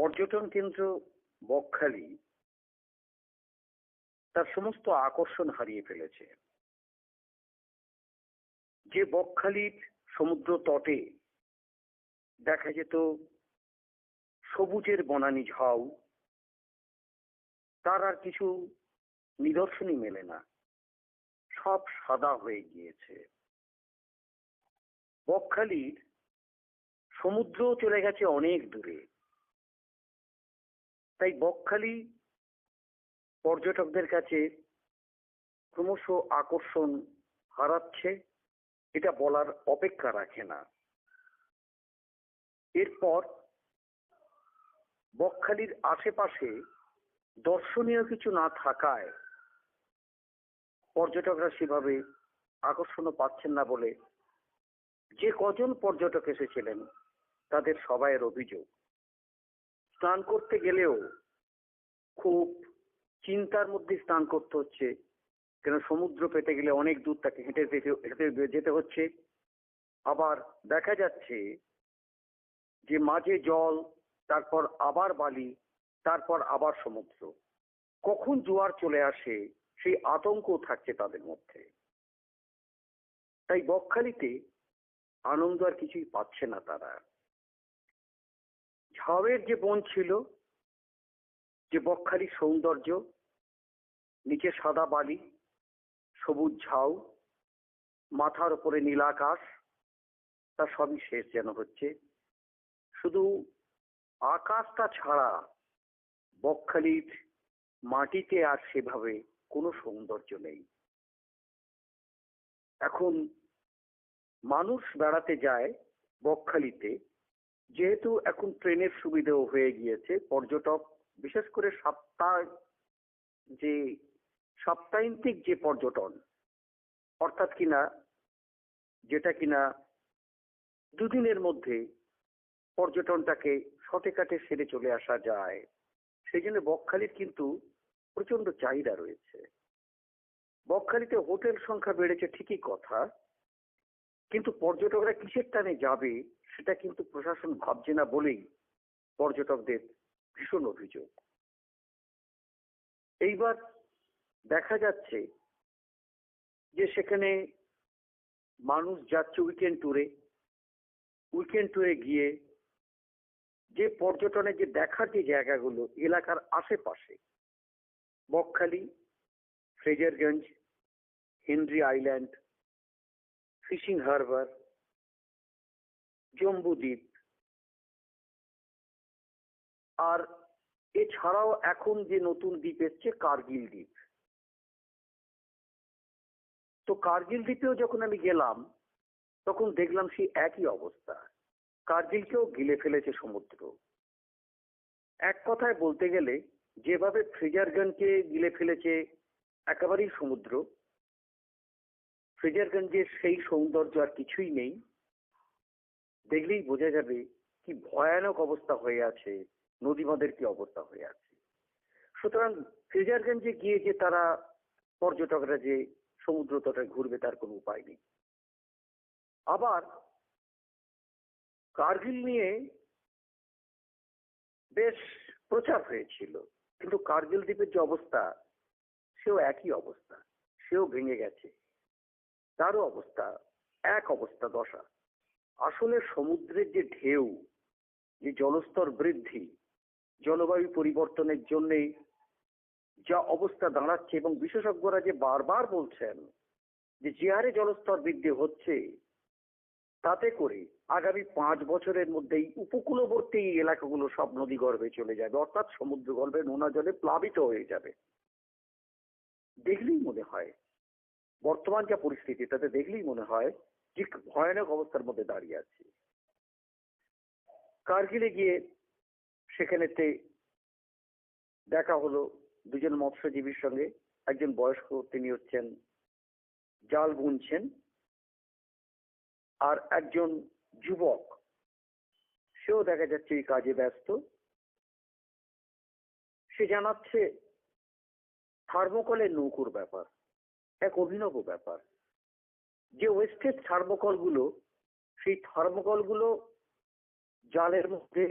পর্যটন কেন্দ্র বকখালি তার সমস্ত আকর্ষণ হারিয়ে ফেলেছে। যে বকখালির সমুদ্র তটে দেখা যেত সবুজের বনানী ঝাউ, তার আর কিছু নিদর্শনই মেলে না। সব সাদা হয়ে গিয়েছে। বকখালির সমুদ্র চলে গেছে অনেক দূরে। তাই বকখালি পর্যটকদের কাছে ক্রমশ আকর্ষণ হারাচ্ছে, এটা বলার অপেক্ষা রাখে না। এরপর বকখালির আশেপাশে দর্শনীয় কিছু না থাকায় পর্যটকরা সেভাবে আকর্ষণও পাচ্ছেন না বলে যে কজন পর্যটক এসেছিলেন, তাদের সবাইয়ের অভিযোগ। স্নান করতে গেলেও খুব চিন্তার মধ্যে স্নান করতে হচ্ছে। কেন সমুদ্র পেতে গেলে অনেক দূর তাকে হেঁটে হেঁটে যেতে হচ্ছে। আবার দেখা যাচ্ছে যে মাঝে জল, তারপর আবার বালি, তারপর আবার সমুদ্র। কখন জোয়ার চলে আসে সেই আতঙ্ক থাকছে তাদের মধ্যে। তাই বকখালিতে আনন্দ আর কিছুই পাচ্ছে না তারা। ঝাউয়ের যে বন ছিল যে বকখালির সৌন্দর্য, নিচে সাদা বালি, সবুজ ঝাউ, মাথার উপরে নীল আকাশ, তা সবই শেষ যেন হচ্ছে। শুধু আকাশটা ছাড়া বকখালির মাটিতে আর সেভাবে কোনো সৌন্দর্য নেই। এখন মানুষ বেড়াতে যায় বকখালিতে যেহেতু এখন ট্রেনের সুবিধাও হয়ে গিয়েছে, পর্যটক বিশেষ করে সপ্তাহ যে সাপ্তাহিক যে পর্যটন, অর্থাৎ কিনা যেটা কিনা দুদিনের মধ্যে পর্যটনটাকে শটে কাটে সেরে চলে আসা যায়, সেই জন্য বকখালির কিন্তু প্রচণ্ড চাহিদা রয়েছে। বকখালিতে হোটেল সংখ্যা বেড়েছে ঠিকই কথা, কিন্তু পর্যটকরা কিসের টানে যাবে সেটা কিন্তু প্রশাসন ভাবছে না বলেই পর্যটকদের ভীষণ অভিযোগ। এইবার দেখা যাচ্ছে যে সেখানে মানুষ যাচ্ছে উইকেন্ড ট্যুরে উইকেন্ড ট্যুরে গিয়ে যে পর্যটনের যে দেখার যে জায়গাগুলো, এলাকার আশেপাশে, Bakkhali, Fraserganj, Henry island, fishing harbour, Jambudwip আর এছাড়াও এখন যে নতুন দ্বীপ এসছে, কার্গিল দ্বীপ। তো কার্গিল দ্বীপেও যখন আমি গেলাম, তখন দেখলাম সেই একই অবস্থা। কার্গিলকেও গিলে ফেলেছে সমুদ্র। এক কথায় বলতে গেলে, যেভাবে ফ্রিজারগঞ্জকে গিলে ফেলেছে একেবারেই সমুদ্র, ফ্রিজারগঞ্জের সেই সৌন্দর্য আর কিছুই নেই। দেখলেই বোঝা যাবে কি ভয়ানক অবস্থা হয়ে আছে নদীবাঁধের কি অবস্থা হয়ে আছে? সুতরাং ফ্রিজারগঞ্জে গিয়ে যে তারা পর্যটকরা যে সমুদ্র তটে ঘুরবে, তার কোনো উপায় নেই। আবার কার্গিল নিয়ে বেশ প্রচার হয়েছিল, কিন্তু কার্গিল দ্বীপের যে অবস্থা, সেও একই অবস্থা, সেও ভেঙে গেছে। তারও অবস্থা, এক অবস্থা দশা। আসলে সমুদ্রের যে ঢেউ, যে জলস্তর বৃদ্ধি জলবায়ু পরিবর্তনের জন্যে যা অবস্থা দাঁড়াচ্ছে এবং বিশেষজ্ঞরা যে বারবার বলছেন যে যে হারে জলস্তর বৃদ্ধি হচ্ছে, তাতে করে আগামী পাঁচ বছরের মধ্যেই উপকূলবর্তী এই এলাকাগুলো সব নদী গর্ভে চলে যাবে, অর্থাৎ সমুদ্র গর্ভে নোনা জলে প্লাবিত হয়ে যাবে। দেখলেই মনে হয়, বর্তমান যা পরিস্থিতি, তাতে দেখলেই মনে হয় ঠিক ভয়ানক অবস্থার মধ্যে দাঁড়িয়ে আছে। কার্গিলে গিয়ে সেখানেতে দেখা হলো দুজন মৎস্যজীবীর সঙ্গে। একজন বয়স্ক তিনি হচ্ছেন জাল বুনছেন আর একজন যুবক। সেও দেখা যাচ্ছে এই কাজে ব্যস্ত। সে জানাচ্ছে, থার্মোকলের নৌকুর ব্যাপার, এক অভিনব ব্যাপার। যে ওয়েস্টেজ থার্মোকলগুলো সেই থার্মোকলগুলো জালের মধ্যে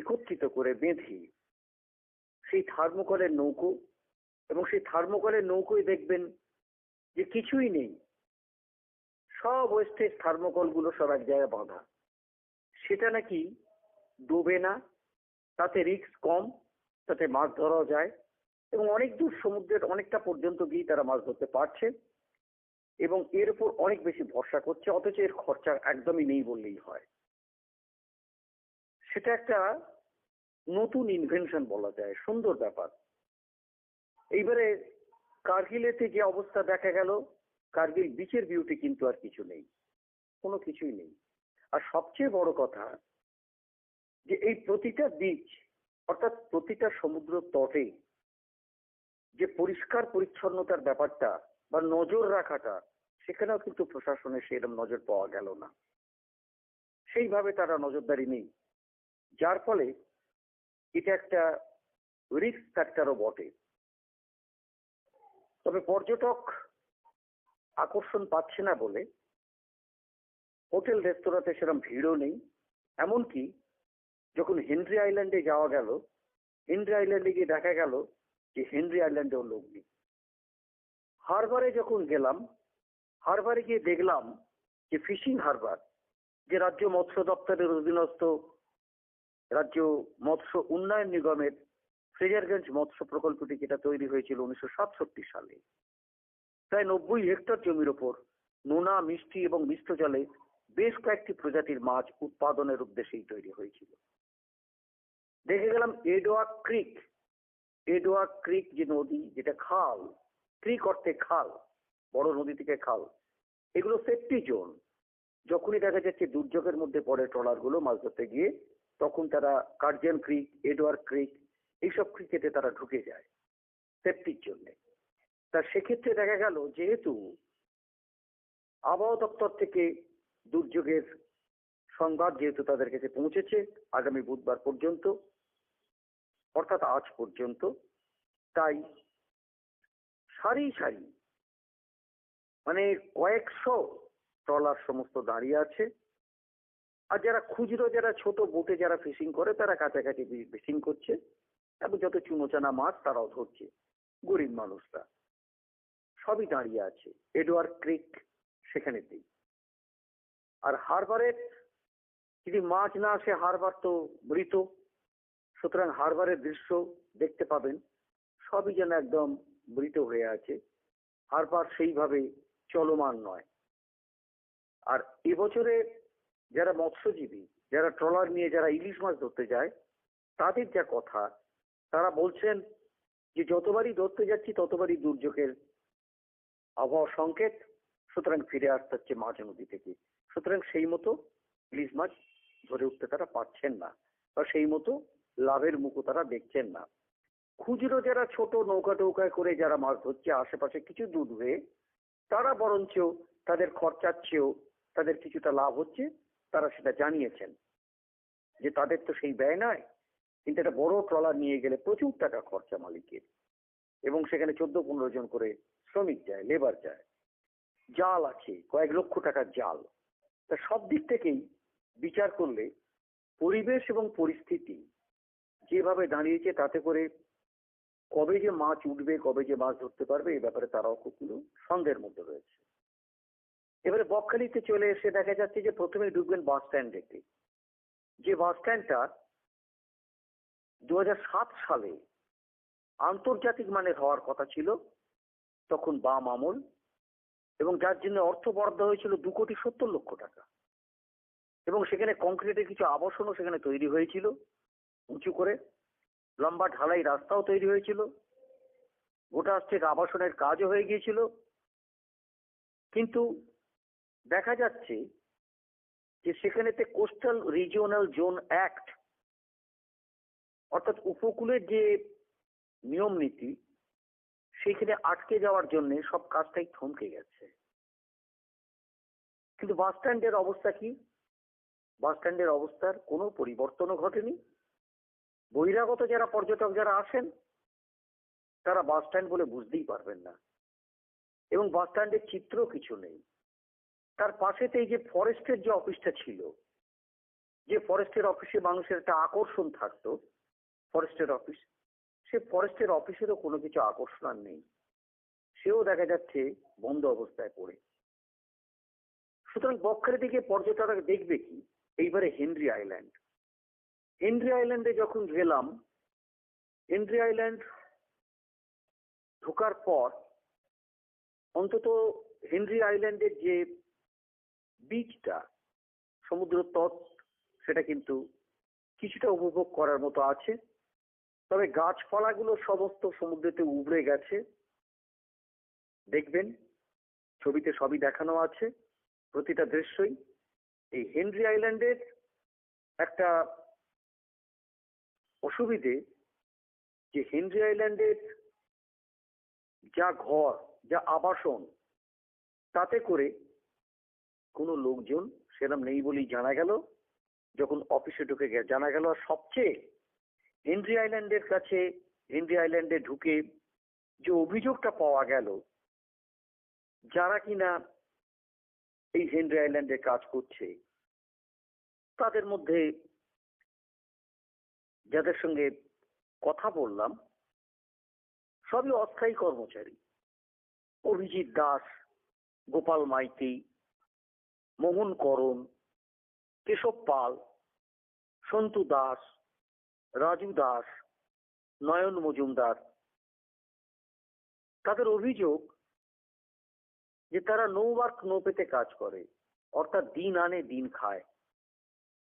সুরক্ষিত করে বেঁধে, সেই থার্মোকলের নৌকো এবং সেই থার্মোকলের নৌকোয় দেখবেন যে কিছুই নেই। সব ওয়েস্টেজ থার্মোকলগুলো সব এক জায়গায় বাঁধা। সেটা নাকি ডোবে না, তাতে রিস্ক কম, তাতে মাছ ধরাও যায় এবং অনেক দূর সমুদ্রের অনেকটা পর্যন্ত গিয়ে তারা মাছ ধরতে পারছে এবং এর উপর অনেক বেশি ভরসা করছে, অথচ এর খরচা একদমই নেই বললেই হয়। সেটা একটা নতুন ইনভেনশন বলা যায়, সুন্দর ব্যাপার। এইবারে কার্গিলেতে যে অবস্থা দেখা গেল, কার্গিল বিচের বিউটি কিন্তু আর কিছু নেই, কোনো কিছুই নেই। আর সবচেয়ে বড় কথা, যে এই প্রতিটা বিচ অর্থাৎ প্রতিটা সমুদ্র তটে, যে পরিষ্কার পরিচ্ছন্নতার ব্যাপারটা বা নজর রাখাটা, সেখানেও কিন্তু প্রশাসনের সেরকম নজর পাওয়া গেল না। সেইভাবে তারা নজরদারি নেই। যার ফলে এটা একটা রিস্ক ফ্যাক্টরও বটে। তবে পর্যটক আকর্ষণ পাচ্ছে না বলে হোটেল, রেস্তোরাঁতে সেরকম ভিড়ও নেই। এমনকি যখন হেনরি আইল্যান্ডে যাওয়া গেল, হেনরি আইল্যান্ডে গিয়ে দেখা গেল যে হেনরি আইল্যান্ডেও লোক নেই। হারবারে যখন গেলাম, হারবারে গিয়ে দেখলাম যে ফিশিং হারবার, যে রাজ্য মৎস্য দপ্তরের অধীনস্থ রাজ্য মৎস্য উন্নয়ন নিগমের ফ্রেজারগঞ্জ মৎস্য প্রকল্পটি যেটা তৈরি হয়েছিল উনিশশো সাতষট্টি সালে। প্রায় নব্বই হেক্টর জমির ওপর নোনা, মিষ্টি এবং মিষ্ট জলে বেশ কয়েকটি প্রজাতির মাছ উৎপাদনের উদ্দেশ্যেই তৈরি হয়েছিল। দেখে গেলাম এডোয়া ক্রিক। এডোয়া ক্রিক যে নদী, যেটা খাল, ক্রিক অর্থে খাল, বড় নদী থেকে খাল, এগুলো সেফটি জোন যখনই দেখা যাচ্ছে দুর্যোগের মধ্যে পড়ে ট্রলারগুলো মাছ ধরতে গিয়ে তখন তারা কার্জন ক্রিক এডওয়ার ক্রিক এইসব ক্রিকেটে তারা ঢুকে যায় সেফটির জন্য। তা সেক্ষেত্রে দেখা গেল যেহেতু আবহাওয়া দপ্তর থেকে দুর্যোগের সংবাদ যেহেতু তাদের কাছে পৌঁছেছে আগামী বুধবার পর্যন্ত, অর্থাৎ আজ পর্যন্ত, তাই সারি সারি মানে কয়েকশো ট্রলার সমস্ত দাঁড়িয়ে আছে। আর যারা খুচরো, যারা ছোট বোটে যারা ফিশিং করে, তারা কাছাকাছি ফিশিং করছে। এবং যত চুনোচানা মাছ, তারাও ধরছে, গরিব মানুষরা। সবই দাঁড়িয়ে আছে এডওয়ার্ড ক্রিক সেখানেতেই। আর হারবারের যদি মাছ না আসে, হারবার তো মৃত। সুতরাং হারবারের দৃশ্য দেখতে পাবেন, সবই যেন একদম মৃত হয়ে আছে। হারবার সেইভাবে চলমান নয়। আর এবছরে যারা মৎস্যজীবী, যারা ট্রলার নিয়ে যারা ইলিশ মাছ ধরতে যায়, তাদের যা কথা, তারা বলছেন যে যতবারই ধরতে যাচ্ছি, ততবারই দুর্যোগের আবহাওয়া সংকেত, সুতরাং ফিরে আসতে হচ্ছে মাঝ নদী থেকে। সুতরাং সেই মতো ইলিশ মাছ ধরে উঠতে তারা পারছেন না বা সেই মতো লাভের মুখও তারা দেখছেন না। খুচরো যারা ছোট নৌকা টৌকায় করে যারা মাছ ধরছে, আশেপাশে কিছু দূর হয়ে, তারা বরঞ্চ তাদের খরচার চেয়েও তাদের কিছুটা লাভ হচ্ছে তারা সেটা জানিয়েছেন যে তাদের তো সেই ব্যয় নয় কিন্তু একটা বড় ট্রলার নিয়ে গেলে প্রচুর টাকা খরচা মালিকের এবং সেখানে চোদ্দ পনেরো জন করে শ্রমিক যায় লেবার যায়। জাল আছে, কয়েক লক্ষ টাকার জাল। তা সব দিক থেকেই বিচার করলে পরিবেশ এবং পরিস্থিতি যেভাবে দাঁড়িয়েছে তাতে করে কবে যে মাছ উঠবে, কবে যে মাছ ধরতে পারবে এই ব্যাপারে তারাও খুবগুলো সন্দেহের মধ্যে রয়েছে। এবারে বকখালিতে চলে এসে দেখা যাচ্ছে যে প্রথমে ঢুকবেন বাস স্ট্যান্ড দেখে যে বাস স্ট্যান্ডটা দু হাজার সাত সালে আন্তর্জাতিক মানের হওয়ার কথা ছিল, তখন বাম আমল, এবং যার জন্য অর্থ বরাদ্দ হয়েছিল দু কোটি সত্তর লক্ষ টাকা। এবং সেখানে কংক্রিটের কিছু আবাসনও সেখানে তৈরি হয়েছিল, উঁচু করে। লম্বা ঢালাই রাস্তাও তৈরি হয়েছিল। গোটা থেকে আবাসনের কাজও হয়ে গিয়েছিল। কিন্তু দেখা যাচ্ছে যে সেখানেতে কোস্টাল রিজিওনাল জোন অ্যাক্ট অর্থাৎ উপকূলের যে নিয়ম নীতি, সেইখানে আটকে যাওয়ার জন্য সব কাজটাই থমকে গেছে। কিন্তু বাস স্ট্যান্ডের অবস্থা কি? বাস স্ট্যান্ডের অবস্থার কোনো পরিবর্তনও ঘটেনি। বহিরাগত যারা পর্যটক যারা আসেন, তারা বাস স্ট্যান্ড বলে বুঝতেই পারবেন না। এবং বাস স্ট্যান্ডের চিত্র কিছু নেই। তার পাশেতে যে ফরেস্টের যে অফিসটা ছিল, যে ফরেস্টের অফিসে মানুষের একটা আকর্ষণ থাকতো, ফরেস্টের অফিস, সে ফরেস্টের অফিসেরও কোনো কিছু আকর্ষণ আর নেই। সেও দেখা যাচ্ছে বন্ধ অবস্থায় পড়ে। সুতরাং বক্ষের দিকে পর্যটকরা দেখবে কি? এইবারে হেনরি আইল্যান্ড। হেনরি আইল্যান্ডে যখন গেলাম, হেনরি আইল্যান্ড ঢোকার পর অন্তত হেনরি আইল্যান্ডের যে বিচটা সমুদ্র তট, সেটা কিন্তু কিছুটা উপভোগ করার মতো আছে। তবে গাছপালাগুলো সমস্ত সমুদ্রেতে উবড়ে গেছে। দেখবেন, ছবিতে সবই দেখানো আছে, প্রতিটা দৃশ্যই। এই হেনরি আইল্যান্ডের একটা অসুবিধে যে হেনরি আইল্যান্ডের যা ঘর, যা আবাসন, তাতে করে কোনো লোকজন সেরম নেই বলেই জানা গেল। যখন অফিসে ঢুকে জানা গেল আর সবচেয়ে হেনরি আইল্যান্ডের কাছে হেনরি আইল্যান্ডে ঢুকে যে অভিযোগটা পাওয়া গেল, যারা কিনা এই হেনরি আইল্যান্ডে কাজ করছে, তাদের মধ্যে যাদের সঙ্গে কথা বললাম, সবই অস্থায়ী কর্মচারী। অভিজিৎ দাস, গোপাল মাইতি মোহন করণ, কেশব পাল, সন্তু দাস, রাজু দাস, নয়ন মজুমদার। তাদের অভিযোগ যে তারা নো ওয়ার্ক, নো পেতে কাজ করে, অর্থাৎ দিন আনে, দিন খায়।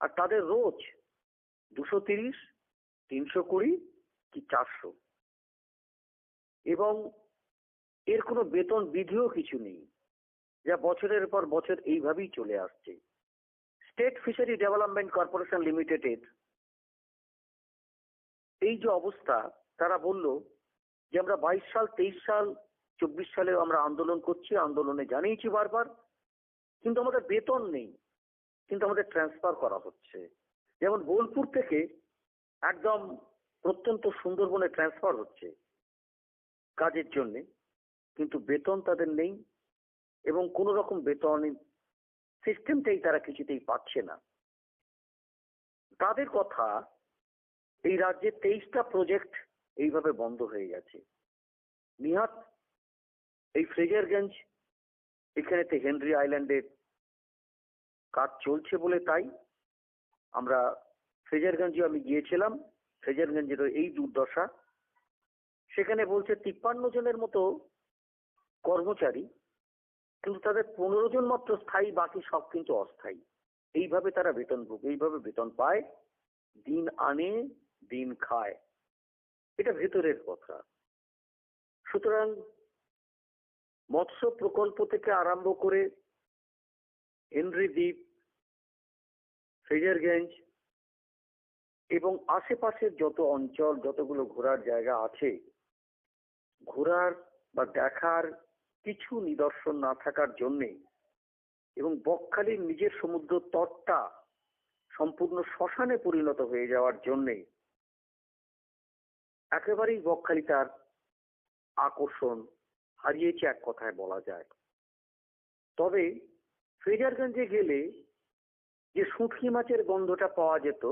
আর তাদের রোজ দুশো তিরিশ, তিনশো কুড়ি কি চারশো। এবং এর কোনো বেতন বিধিও কিছু নেই। যা বছরের পর বছর এইভাবেই চলে আসছে। স্টেট ফিশারি ডেভেলপমেন্ট কর্পোরেশন লিমিটেডের এই যে অবস্থা, তারা বলল যে আমরা বাইশ সাল, তেইশ সাল, চব্বিশ সালে আমরা আন্দোলন করছি, আন্দোলনে জানিয়েছি বারবার, কিন্তু আমাদের বেতন নেই, কিন্তু আমাদের ট্রান্সফার করা হচ্ছে। যেমন বোলপুর থেকে একদম প্রত্যন্ত সুন্দরবনে ট্রান্সফার হচ্ছে কাজের জন্যে, কিন্তু বেতন তাদের নেই। এবং কোনো রকম বেতন সিস্টেমটাই তারা কিছুতেই পাচ্ছে না। তাদের কথা, এই রাজ্যে তেইশটা প্রজেক্ট এইভাবে বন্ধ হয়ে গেছে। নিহাত, এই ফ্রেজারগঞ্জ এখানেতে হেনরি আইল্যান্ডের কাজ চলছে বলে তাই। আমরা ফ্রেজারগঞ্জে আমি গিয়েছিলাম ফ্রেজারগঞ্জের এই দুর্দশা। সেখানে বলছে তিপ্পান্ন জনের মতো কর্মচারী কিন্তু তাদের পনেরো জন মাত্র স্থায়ী, বাকি সব কিন্তু অস্থায়ী। এইভাবে তারা বেতন ভোগ, এইভাবে বেতন পায়। দিন আনে, দিন খায়। এটা ভেতরের কথা। সুতরাং মৎস্য প্রকল্প থেকে আরম্ভ করে হেনরি দ্বীপ ফ্রেজারগঞ্জ এবং আশেপাশের যত অঞ্চল, যতগুলো ঘোরার জায়গা আছে, ঘোরার বা দেখার কিছু নিদর্শন না থাকার জন্যে এবং বকখালির নিজের সমুদ্র তটটা সম্পূর্ণ শ্মশানে পরিণত হয়ে যাওয়ার জন্যে একেবারেই বকখালি তার আকর্ষণ হারিয়েছে এক কথায় বলা যায়। তবে ফ্রেজারগঞ্জে গেলে যে শুটকি মাছের গন্ধটা পাওয়া যেত,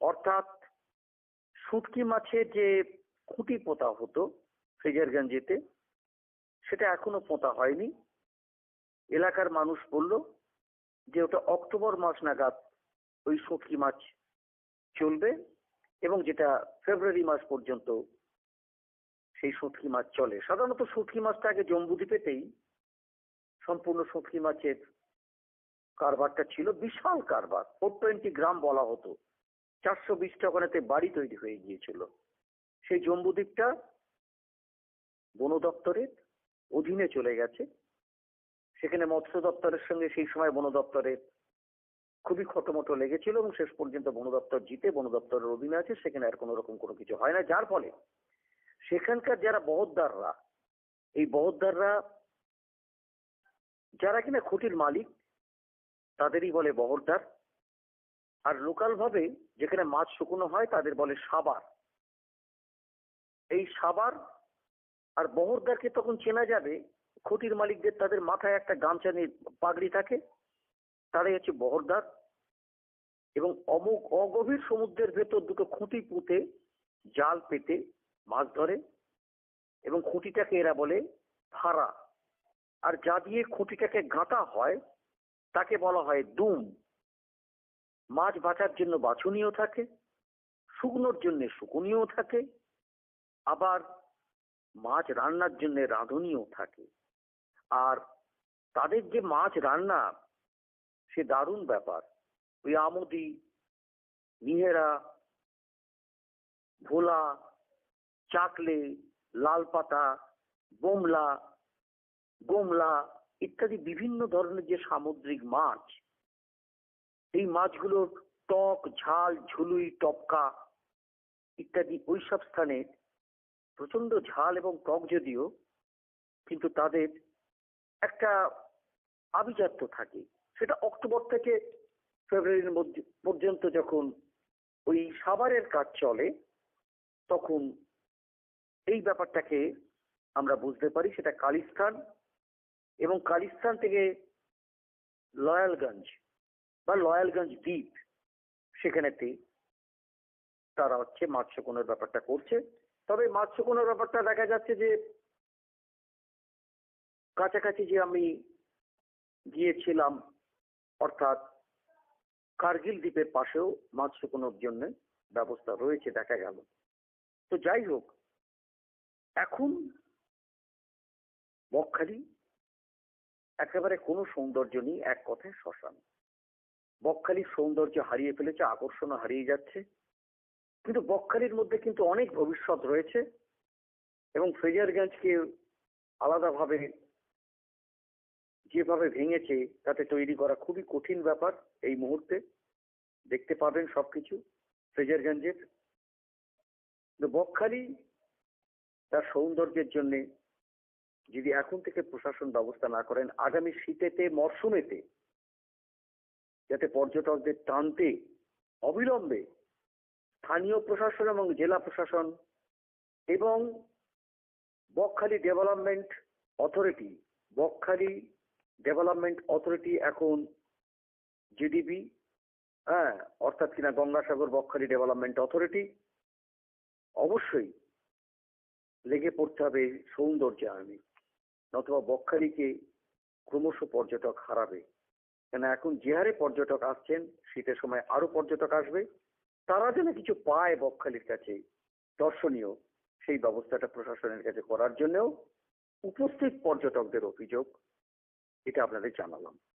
অর্থাৎ শুটকি মাছের যে খুঁটি পোতা হতো ফ্রেজারগঞ্জেতে সেটা এখনও পোতা হয়নি। এলাকার মানুষ বলল যে ওটা অক্টোবর মাস নাগাদ ওই শুটকি মাছ চলবে এবং যেটা ফেব্রুয়ারি মাস পর্যন্ত সেই শুটকি মাছ চলে। সাধারণত শুটকি মাছটা আগে জম্বুদ্বীপেতেই সম্পূর্ণ শুটকি মাছের কারবারটা ছিল, বিশাল কারবার ফোর টোয়েন্টি গ্রাম বলা হতো। চারশো বিশটা ওখানেতে বাড়ি তৈরি হয়ে গিয়েছিল। সেই জম্বুদ্বীপটা বন দপ্তরের অধীনে চলে গেছে। সেখানে মৎস্য দপ্তরের সঙ্গে সেই সময় বন দপ্তরের খুবই খটোমটো লেগেছিল এবং শেষ পর্যন্ত বন দপ্তর জিতে বন দপ্তরের অধীনে আছে, সেখানে আর কোনো রকম কোনো কিছু হয় না। যার ফলে সেখানকার যারা বহদ্দাররা, এই বহদ্দাররা যারা কিনা খুঁটির মালিক, তাদেরই বলে বহরদার আর লোকাল ভাবে যেখানে মাছ শুকনো হয়, তাদের বলে সাবার। এই সাবার আর বহরদারকে তখন চেনা যাবে, খুঁটির মালিকদের তাদের মাথায় একটা গামছা নিয়ে পাগড়ি থাকে, তারাই হচ্ছে বহরদার। এবং অমুক অগভীর সমুদ্রের ভেতর দুটো খুঁটি পুঁতে জাল পেতে মাছ ধরে, এবং খুঁটিটাকে এরা বলে ফাড়া আর যা দিয়ে খুঁটিটাকে গাঁথা হয়, তাকে বলা হয় দুম। মাছ বাঁচার জন্য বাছুনিও থাকে, শুকনোর জন্য শুকনিও থাকে, আবার মাছ রান্নার জন্য রাঁধুনিও থাকে। আর তাদের যে মাছ রান্না, সে দারুণ ব্যাপার। ওই আমুদি নিহেরা ভোলা, চাকলে লাল পাতা বোমলা, গোমলা ইত্যাদি বিভিন্ন ধরনের যে সামুদ্রিক মাছ, এই মাছগুলোর টক, ঝাল, ঝুলুই, টপকা ইত্যাদি ওইসব স্থানে প্রচণ্ড ঝাল এবং টক যদিও, কিন্তু তাদের একটা আভিজাত্য থাকে। সেটা অক্টোবর থেকে ফেব্রুয়ারির মধ্যে, পর্যন্ত যখন ওই সাবারের কাজ চলে, তখন এই ব্যাপারটাকে আমরা বুঝতে পারি, সেটা কালিস্তান এবং কালিস্তান থেকে লয়ালগঞ্জ বা লয়ালগঞ্জ দ্বীপ, সেখানেতে তারা হচ্ছে মাছ শুকোনোর ব্যাপারটা করছে। তবে মাছ শুকোনোর ব্যাপারটা দেখা যাচ্ছে যে কাছাকাছি যে আমি গিয়েছিলাম, অর্থাৎ কার্গিল দ্বীপের পাশেও মাছ শুকোনোর জন্য ব্যবস্থা রয়েছে, দেখা গেল। তো যাই হোক, এখন বকখালি একেবারে কোনো সৌন্দর্য নেই, এক কথায় শ্মশান। বকখালির সৌন্দর্য হারিয়ে ফেলেছে আকর্ষণ হারিয়ে যাচ্ছে। কিন্তু বকখালির মধ্যে কিন্তু অনেক ভবিষ্যৎ রয়েছে এবং ফ্রেজারগঞ্জকে আলাদাভাবে যেভাবে ভেঙেছে তাতে তৈরি করা খুবই কঠিন ব্যাপার এই মুহূর্তে। দেখতে পাবেন সব সবকিছু ফ্রেজারগঞ্জের কিন্তু বকখালি তার সৌন্দর্যের জন্য যদি এখন থেকে প্রশাসন ব্যবস্থা না করেন, আগামী শীতেতে, মরশুমেতে যাতে পর্যটকদের টানতে অবিলম্বে স্থানীয় প্রশাসন এবং জেলা প্রশাসন এবং Bakkhali development authority, Bakkhali development authority এখন জিডিবি হ্যাঁ অর্থাৎ কিনা গঙ্গাসাগর বকখালি ডেভেলপমেন্ট অথরিটি, অবশ্যই লেগে পড়তে হবে সৌন্দর্য আনে নতুবা বকখালিকে ক্রমশ পর্যটক হারাবে। কেন এখন যে হারে পর্যটক আসছেন, শীতের সময় আরও পর্যটক আসবে। তারা যেন কিছু পায় বকখালির কাছে, দর্শনীয় সেই ব্যবস্থাটা প্রশাসনের কাছে করার জন্যও উপস্থিত পর্যটকদের অভিযোগ, এটা আপনাদের জানালাম।